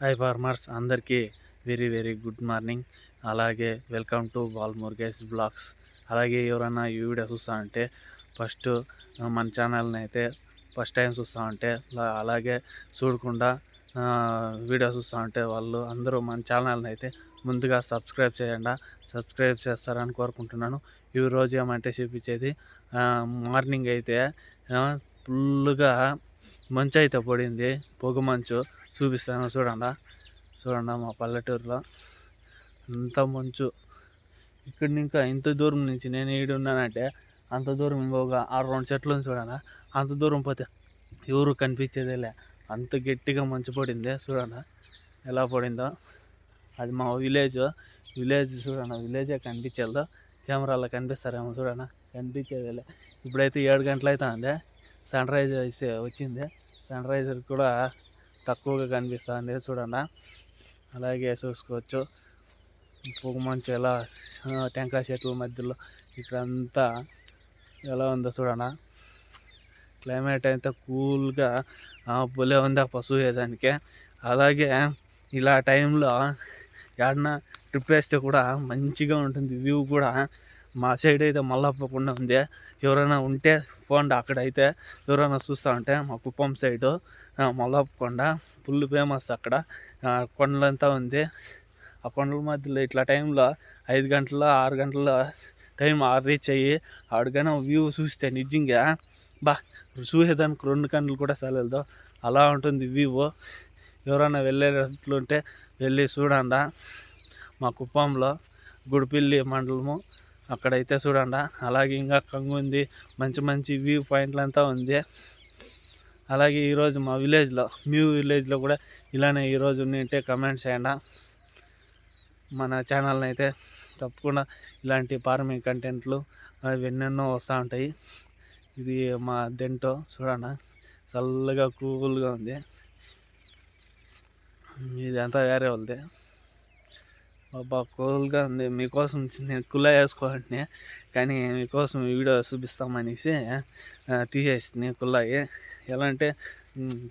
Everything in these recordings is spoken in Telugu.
హై ఫార్మర్స్ అందరికీ వెరీ వెరీ గుడ్ మార్నింగ్ అలాగే welcome to Bal Murugesh blogs అలాగే ఎవరైనా ఈ వీడియో చూస్తా ఉంటే ఫస్ట్ మన ఛానల్ని అయితే ఫస్ట్ టైం చూస్తూ ఉంటే అలాగే చూడకుండా వీడియో చూస్తూ ఉంటే వాళ్ళు అందరూ మన ఛానల్ని అయితే ముందుగా సబ్స్క్రైబ్ చేయండి. సబ్స్క్రైబ్ చేస్తారని కోరుకుంటున్నాను. ఈ రోజు ఏమంటే చూపించేది మార్నింగ్ అయితే ఫుల్గా మంచు అయితే పడింది. పొగ మంచు. చూపిస్తాను చూడండి. చూడండి మా పల్లెటూరులో. అంత మంచు. ఇక్కడ ఇంకా ఇంత దూరం నుంచి నేను ఈడ ఉన్నానంటే అంత దూరం ఇంకొక ఆరు రెండు చెట్లు చూడండి. అంత దూరం పోతే ఎవరు కనిపించేదేలే. అంత గట్టిగా మంచు పడింది చూడండి. ఎలా పడిందో. అది మా విలేజ్. విలేజ్ చూడండి. విలేజే కనిపించేదో. కెమెరాలో కనిపిస్తారేమో చూడండి. కనిపించేదేలే. ఇప్పుడైతే ఏడు గంటలు అవుతుంది సన్ రైజ్ అయితే వచ్చింది. సన్ రైజర్ కూడా తక్కువగా కనిపిస్తుంది. చూడండి? అలాగే చూసుకోవచ్చు. పొగ మంచు ఎలా టెంకాయ చెట్ల మధ్యలో ఇక్కడంతా ఎలా ఉందో చూడండి? క్లైమేట్ అంతా కూల్గా భలే ఉంది ఆ పశువు వేదానికి అలాగే ఇలా టైంలో ఎడన ట్రిప్ వేస్తే కూడా మంచిగా ఉంటుంది. వ్యూ కూడా మా సైడ్ అయితే మల్లప్పకుండా ఉంది. ఎవరైనా ఉంటే పోండి అక్కడైతే ఎవరైనా చూస్తా ఉంటే మా కుప్పం సైడు. మల్లప్ప కొండ ఫుల్ ఫేమస్ అక్కడ. కొండలంతా ఉంది. ఆ కొండల మధ్యలో ఇట్లా టైంలో ఐదు గంటల ఆరు గంటల టైం ఆరు రీచ్ అయ్యి ఆడికైనా వ్యూ చూస్తే నిజంగా బా చూసేదానికి రెండు గంటలు కూడా చాలదు అలా ఉంటుంది వ్యూ. ఎవరైనా వెళ్ళేటట్లుంటే వెళ్ళి చూడండి. మా కుప్పంలో గుడిపిల్లి మండలము అక్కడైతే చూడండి. అలాగే ఇంకా కంగుంది మంచి మంచి వ్యూ పాయింట్లు అంతా ఉంది. అలాగే ఈరోజు మా విలేజ్లో మీ విలేజ్లో కూడా ఇలానే ఈరోజు ఉంటే కమెంట్స్ చేయండి. మన ఛానల్ని అయితే తప్పకుండా ఇలాంటి ఫార్మింగ్ కంటెంట్లు అవి ఎన్నెన్నో వస్తూ ఉంటాయి. ఇది మా దెంటో చూడండి. చల్లగా కూల్గా ఉంది. ఇదంతా వేరే వాళ్ళది. బాబా కూల్గా ఉంది. మీకోసం నేను కులా వేసుకోవాలని కానీ మీకోసం వీడియో చూపిస్తామనేసి తీసేసింది కుల్లాయి ఎలా అంటే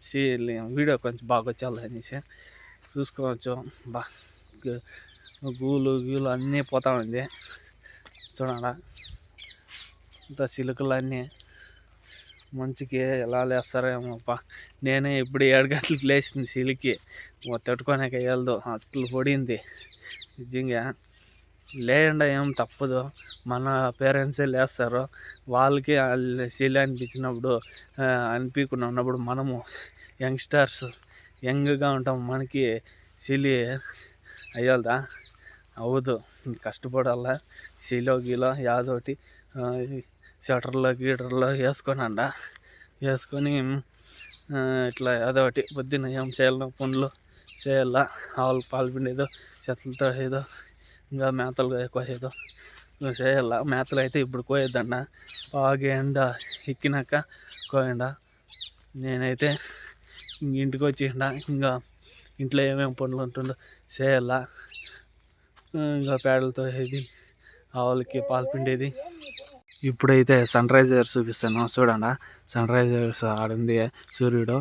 సీ- వీడియో కొంచెం బాగా వచ్చేది అనేసి చూసుకోవచ్చు. బా గూలు గూలు గీలు అన్నీ పోతా ఉంది. చూడండి ఇంత సిలుకలు అన్నీ మంచుకి ఎలా లేస్తారేమో అబ్బా. నేనే ఇప్పుడు ఏడు గంటలకు లేచింది సిలికి తట్టుకోనాక వెళ్ళదు అట్లు పొడింది. నిజంగా లేకుండా ఏం తప్పదు. మన పేరెంట్సే లేస్తారు. వాళ్ళకి సిలి అనిపించినప్పుడు అనిపించకుండా ఉన్నప్పుడు మనము యంగ్స్టర్స్ యంగ్గా ఉంటాం. మనకి సిలి అయ్యాలదా? అవ్వదు. కష్టపడాల? సిలో గీలో యాదోటి షటర్లో గీటర్లో వేసుకోనండ వేసుకొని ఇట్లా ఏదో ఒకటి పొద్దున్న ఏం చేయాలన్నా పనులు చేయాలా? ఆవులు పాలు పిండేదో చెట్లతో ఏదో ఇంకా మేతలు కోసేదో చేయాల. మేతలు అయితే ఇప్పుడు కోయొద్దన్న బాగా ఎండ ఎక్కినాక కోయండ. నేనైతే ఇంటికి వచ్చిండ ఇంకా ఇంట్లో ఏమేమి పనులు ఉంటుందో చేయాలా. ఇంకా పేడలతో ఇది ఆవులకి పాలు పిండేది. ఇప్పుడైతే సన్ రైజర్స్ చూపిస్తాను. చూడండి? సన్ రైజర్స్ ఆడింది సూర్యుడు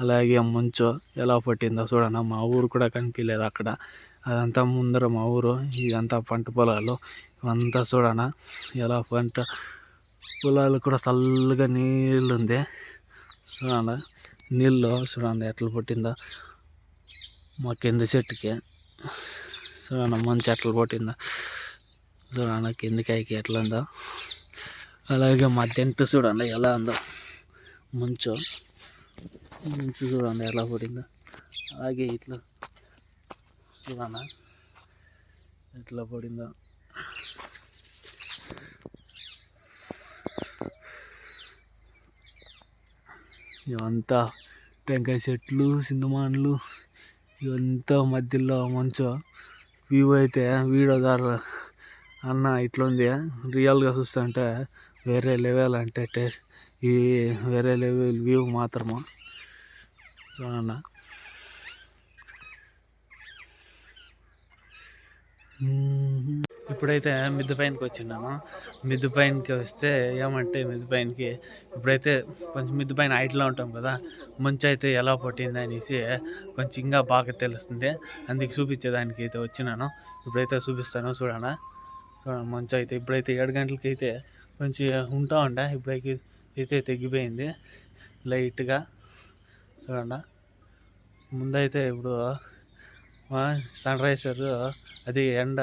అలాగే మంచు ఎలా పట్టిందో చూడండి? మా ఊరు కూడా కనిపించలేదు అక్కడ. అదంతా ముందర మా ఊరు ఇదంతా పంట పొలాలు ఇవంతా చూడనా ఎలా పంట పొలాలు కూడా చల్లగా నీళ్ళు ఉంది చూడండి? నీళ్ళు చూడండి ఎట్లా పట్టిందో? మా కింద చెట్టుకి. చూడండి? మంచి ఎట్లా పట్టిందో? చూడండి? కిందకాయకి ఎట్లా ఉందో అలాగే మా టెంట్ చూడండి ఎలా ఉందో. మంచు. మంచు చూడండి ఎలా పడిందో. అలాగే ఇట్లా చూడండి. ఎట్లా పడిందో. ఇవంతా టెంకాయ చెట్లు సింధమాన్లు ఇవంతా మధ్యలో మంచు. వ్యూ అయితే వీడియో ద్వారా అన్న ఇట్లుంది. రియల్గా చూస్తుంటే వేరే లెవెల్ అంటే టేస్ట్ ఈ వేరే లెవెల్ వ్యూ మాత్రము? చూడన్న ఇప్పుడైతే మిద్దె పైనకి వచ్చినాను మిద్దె పైనకి వస్తే ఏమంటే మిద్దె పైనకి ఇప్పుడైతే కొంచెం మిద్దె పైన హైట్లో ఉంటాం కదా మంచు అయితే ఎలా పట్టింది అనేసి కొంచెం ఇంకా బాగా తెలుస్తుంది. అందుకు చూపించేదానికి అయితే వచ్చినాను. ఇప్పుడైతే చూపిస్తాను చూడనా మంచు అయితే ఇప్పుడైతే ఏడు గంటలకి అయితే మంచిగా ఉంటా ఉండ. ఇప్పుడైతే అయితే తగ్గిపోయింది లైట్గా. చూడండి. ముందైతే ఇప్పుడు సన్ రైజర్ అది ఎండ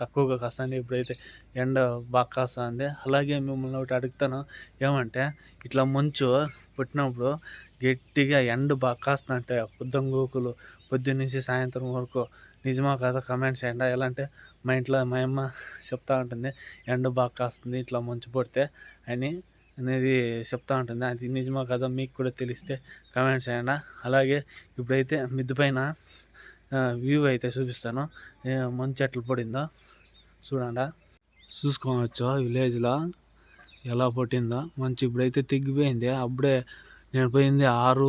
తక్కువగా కాస్తుంది. ఇప్పుడైతే ఎండ బాగా కాస్తుంది. అలాగే మిమ్మల్ని ఒకటి అడుగుతాను. ఏమంటే ఇట్లా మంచు పుట్టినప్పుడు గట్టిగా ఎండ బాగా కాస్తుందంటే పొద్దున గోకులు పొద్దున్న నుంచి సాయంత్రం వరకు నిజమా కదా కమెంట్స్ ఎండ ఎలా అంటే మా ఇంట్లో మా అమ్మ చెప్తా ఉంటుంది ఎండ బాగా కాస్తుంది ఇట్లా మంచు పడితే అని అనేది చెప్తా ఉంటుంది. అది నిజమా కదా మీకు కూడా తెలిస్తే కమెంట్స్ చేయండి అలాగే ఇప్పుడైతే మిద్దె పైన వ్యూ అయితే చూపిస్తాను. మంచు ఎట్లా పడిందో చూడండి. చూసుకోవచ్చు విలేజ్లో ఎలా పట్టిందో. మంచి ఇప్పుడైతే తెగిపోయింది. అప్పుడే నేను పోయింది ఆరు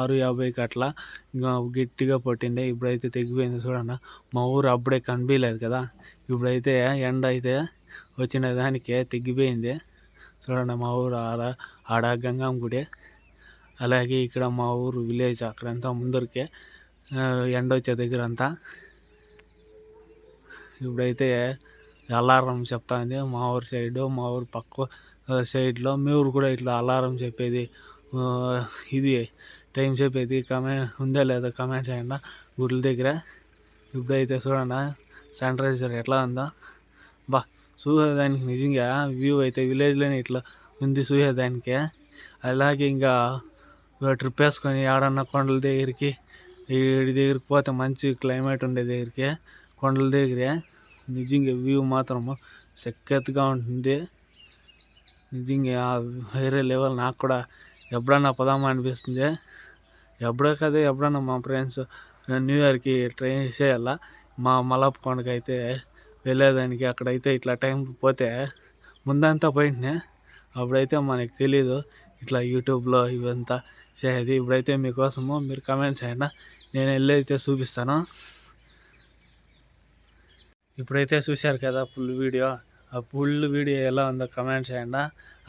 ఆరు యాభైకి అట్లా ఇంకా గట్టిగా పట్టింది ఇప్పుడైతే తెగిపోయింది చూడండి మా ఊరు అప్పుడే కనిపించలేదు కదా. ఇప్పుడైతే ఎండ అయితే వచ్చిన దానికి తెగిపోయింది. చూడండి మా ఊరు ఆడ ఆడ గంగమ్మ గుడి. అలాగే ఇక్కడ మా ఊరు విలేజ్ అక్కడంతా ముందరికే ఎండ వచ్చే దగ్గర అంతా ఇప్పుడైతే అలారం చెప్తాంది మా ఊరు సైడ్ మా ఊరు పక్క సైడ్లో మీ ఊరు కూడా ఇట్లా అలారం చెప్పేది. ఇది టైం చెప్పేది కమెంట్ ఉందా లేదా కమెంట్ చేయండి. గుడ్ల దగ్గర. ఇప్పుడైతే చూడండి. సన్ రైజర్ ఎట్లా ఉందా? బా చూసేదానికి నిజంగా వ్యూ అయితే విలేజ్లోనే ఇట్లా ఉంది చూసేదానికి అలాగే ఇంకా ట్రిప్ వేసుకొని ఆడన్న కొండల దగ్గరికి వీడి దగ్గరికి పోతే మంచి క్లైమేట్ ఉండే దగ్గరికి కొండల దగ్గరే. నిజంగా వ్యూ మాత్రము సక్కత్తుగా ఉంటుంది. నిజంగా వేరే లెవెల్ నాకు కూడా ఎప్పుడన్నా పోదామా అనిపిస్తుంది. ఎప్పుడో కదా ఎప్పుడన్నా మా ఫ్రెండ్స్ న్యూ ఇయర్కి ట్రైన్ చేసేయాల? మా మలప్ కొండకి అయితే వెళ్ళేదానికి అక్కడైతే ఇట్లా టైం పోతే ముందంతా పోయింటే అప్పుడైతే మనకి తెలీదు ఇట్లా యూట్యూబ్లో ఇవంతా చేసేది. ఇప్పుడైతే మీకోసము మీరు కమెంట్స్ చేయండి. నేను వెళ్ళైతే చూపిస్తాను. ఇప్పుడైతే చూశారు కదా ఫుల్ వీడియో. ఆ ఫుల్ వీడియో ఎలా ఉందో కమెంట్ చేయండి.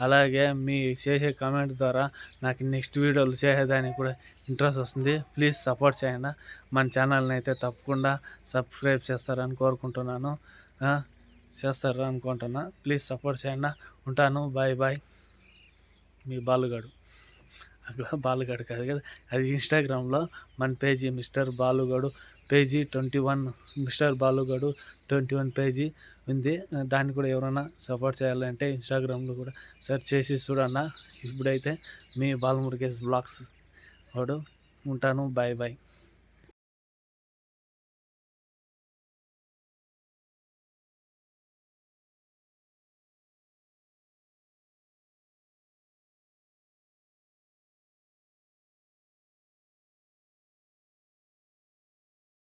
అలాగే మీ చేసే కమెంట్ ద్వారా నాకు నెక్స్ట్ వీడియోలు చేసేదానికి కూడా ఇంట్రెస్ట్ వస్తుంది. ప్లీజ్ సపోర్ట్ చేయండి. మన ఛానల్ని అయితే తప్పకుండా సబ్స్క్రైబ్ చేస్తారని కోరుకుంటున్నాను. చేస్తారు అనుకుంటున్నా. ప్లీజ్ సపోర్ట్ చేయండి. ఉంటాను. బాయ్ బాయ్ మీ బాలుగాడు. అక్కడ బాలుగాడు కాదు కదా? అది ఇన్స్టాగ్రామ్లో మన page mister బాలుగాడు page twenty one mister బాలుగాడు twenty one page ఉంది. దాన్ని కూడా ఎవరైనా సపోర్ట్ చేయాలంటే ఇన్స్టాగ్రామ్లో కూడా సెర్చ్ చేసి చూడన్న. ఇప్పుడైతే మీ బాలమురుగేష్ బ్లాగ్స్ వాడు ఉంటాను. Bye bye